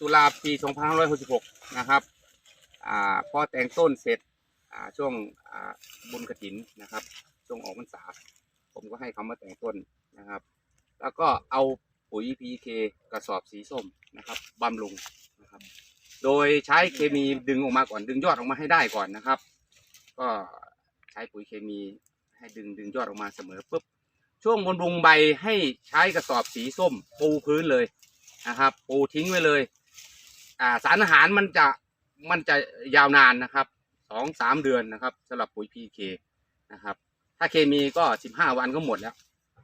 ตุลาปี2566 นะครับอ่าพอแต่งต้นเสร็จอ่าช่วงอ่าบุญกระถินนะครับ ช่วงออกพรรษา ผมก็ให้เขามาแต่งต้นนะครับ แล้วก็เอาปุ๋ย PK กระสอบสีส้มนะครับบำรุงนะครับ โดยใช้เคมีดึงออกมาก่อนดึงยอดออกมาให้ได้ก่อนนะครับ ก็ใช้ปุ๋ยเคมีให้ดึงดึงยอดออกมาเสมอปุ๊บช่วงบำรุงใบให้ใช้กระสอบสีส้มปูพื้นเลยนะครับ ปูทิ้งไว้เลย อ่าสารอาหารมันจะมันจะยาวนานนะครับสองสามเดือนนะครับสำหรับปุ๋ย PK นะครับ ถ้าเคมีก็สิบห้าวันก็หมดแล้ว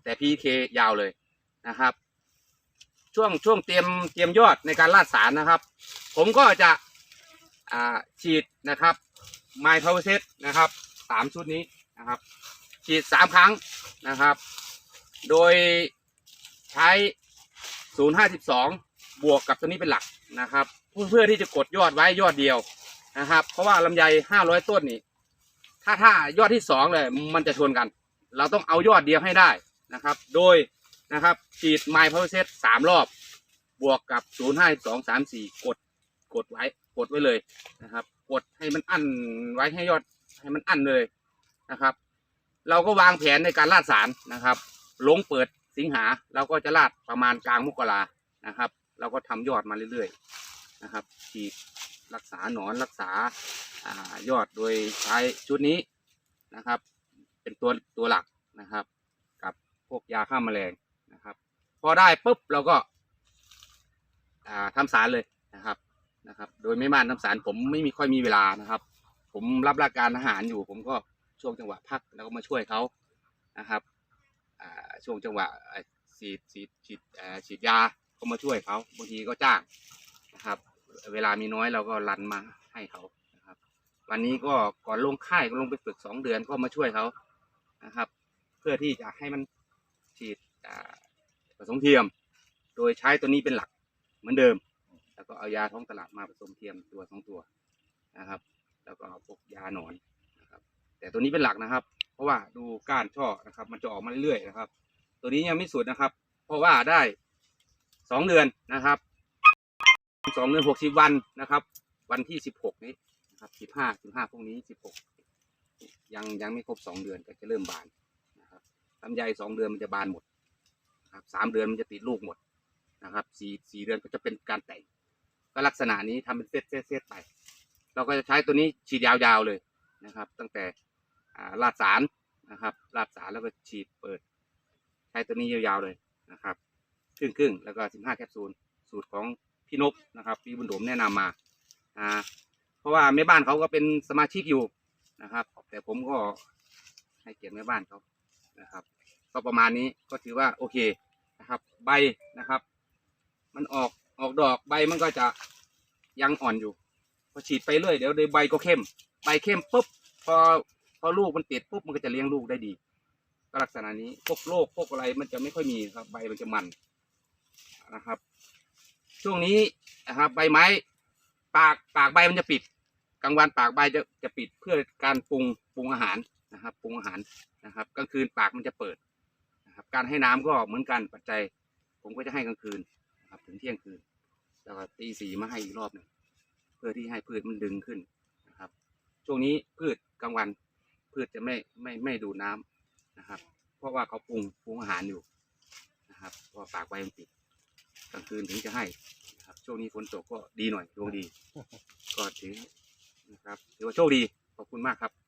แต่ PK ยาวเลยนะครับ ช่วงช่วงเตรียมเตรียมยอดในการลาดสารนะครับ ผมก็จะอ่าฉีดนะครับไมโครเซตนะครับสามชุดนี้นะครับ ฉีดสามครั้งนะครับ โดยใช้ 052 บวกกับตัวนี้เป็นหลักนะครับ เพื่อเพื่อที่จะกดยอดไว้ยอดเดียวนะครับ เพราะว่าลำไย500ต้นนี่ถ้าถ้ายอดที่สองเลยมันจะชนกัน เราต้องเอายอดเดียวให้ได้นะครับ โดยนะครับฉีดไมโครเซตสามรอบบวกกับ052 34กดกดไว้กดไว้เลยนะครับ กดให้มันอั้นไว้ให้ยอดให้มันอั้นเลยนะครับ เราก็วางแผนในการลาดสารนะครับลงเปิดสิงหาเราก็จะลาดประมาณกลางมกรานะครับ เราก็ทำยอดมาเรื่อยๆ นะครับฉีดรักษาหนอนรักษาอายอดโดยใช้ชุดนี้นะครับ เป็นตัวตัวหลักนะครับ กับพวกยาฆ่าแมลงนะครับ พอได้ปุ๊บเราก็อ่าทำสารเลยนะครับนะครับ โดยไม่มานทำสารผมไม่มีค่อยมีเวลานะครับ ผมรับราชการทหารอยู่ ผมก็ช่วงจังหวะพักแล้วก็มาช่วยเขานะครับอ่าช่วงจังหวะฉีดฉีดฉีดอ่าฉีดยาก็มาช่วยเขาบางทีก็จ้างนะครับ เวลามีน้อยเราก็รันมาให้เขานะครับ วันนี้ก็ก่อนลงค่ายก็ลงไปฝึกสองเดือนก็มาช่วยเขานะครับ เพื่อที่จะให้มันฉีดผสมเทียม โดยใช้ตัวนี้เป็นหลักเหมือนเดิม แล้วก็เอายาท้องตลาดมาผสมเทียมตัวสองตัวนะครับ แล้วก็เอาพวกยาหนอนนะครับ แต่ตัวนี้เป็นหลักนะครับ เพราะว่าดูก้านช่อนะครับ มันจะออกมาเรื่อยๆนะครับ ตัวนี้ยังไม่สุดนะครับ เพราะว่าได้สองเดือนนะครับ สองเดือนหกสิบวันนะครับ วันที่สิบหกนี้นะครับสิบห้าสิบห้าพรุ่งนี้สิบหกยังยังไม่ครบสองเดือนก็จะเริ่มบานนะครับลำไยสองเดือนมันจะบานหมดครับสามเดือนมันจะติดลูกหมดนะครับสี่สี่เดือนก็จะเป็นการแต่งก็ลักษณะนี้ทำเป็นเซตเซตเซตไป เราก็จะใช้ตัวนี้ฉีดยาวๆเลยนะครับ ตั้งแต่อ่าลาดสารนะครับลาดสารแล้วก็ฉีดเปิด ใช้ตัวนี้ยาวๆเลยนะครับ ครึ่งครึ่งๆแล้วก็สิบห้าแคปซูลสูตรของ พี่นพนะครับพี่บุญโดมแนะนำมาอ่าเพราะว่าแม่บ้านเขาก็เป็นสมาชิกอยู่นะครับ แต่ผมก็ให้เกียรติแม่บ้านเขานะครับ ก็ประมาณนี้ก็ถือว่าโอเคนะครับ ใบนะครับ มันออกออกดอกใบมันก็จะยังอ่อนอยู่พอฉีดไปเรื่อยเดี๋ยวใบก็เข้ม ใบเข้มปุ๊บพอพอลูกมันติดปุ๊บมันก็จะเลี้ยงลูกได้ดีก็ลักษณะนี้พวกโรคพวกอะไรมันจะไม่ค่อยมีครับ ใบมันจะมันนะครับ ช่วงนี้นะครับใบไม้ ปากปากใบมันจะปิดกลางวันปากใบจะจะปิดเพื่อการปรุงปรุงอาหารนะครับปรุงอาหารนะครับกลางคืนปากมันจะเปิดนะครับการให้น้ำก็เหมือนกันปัจจัย ผมก็จะให้กลางคืนนะครับถึงเที่ยงคืนแล้วก็ตีสีมาให้อีกรอบหนึ่งเพื่อที่ให้พืชมันดึงขึ้นนะครับ ช่วงนี้พืชกลางวัน พืชจะไม่ไม่ไม่ดูดน้ำนะครับ เพราะว่าเขาปรุงปรุงอาหารอยู่นะครับเพราะปากใบมันปิด กลางคืนถึงจะให้นะครับช่วงนี้ฝนตกก็ดีหน่อยดวงดี ก็ถือนะครับถือว่าโชคดีขอบคุณมากครับ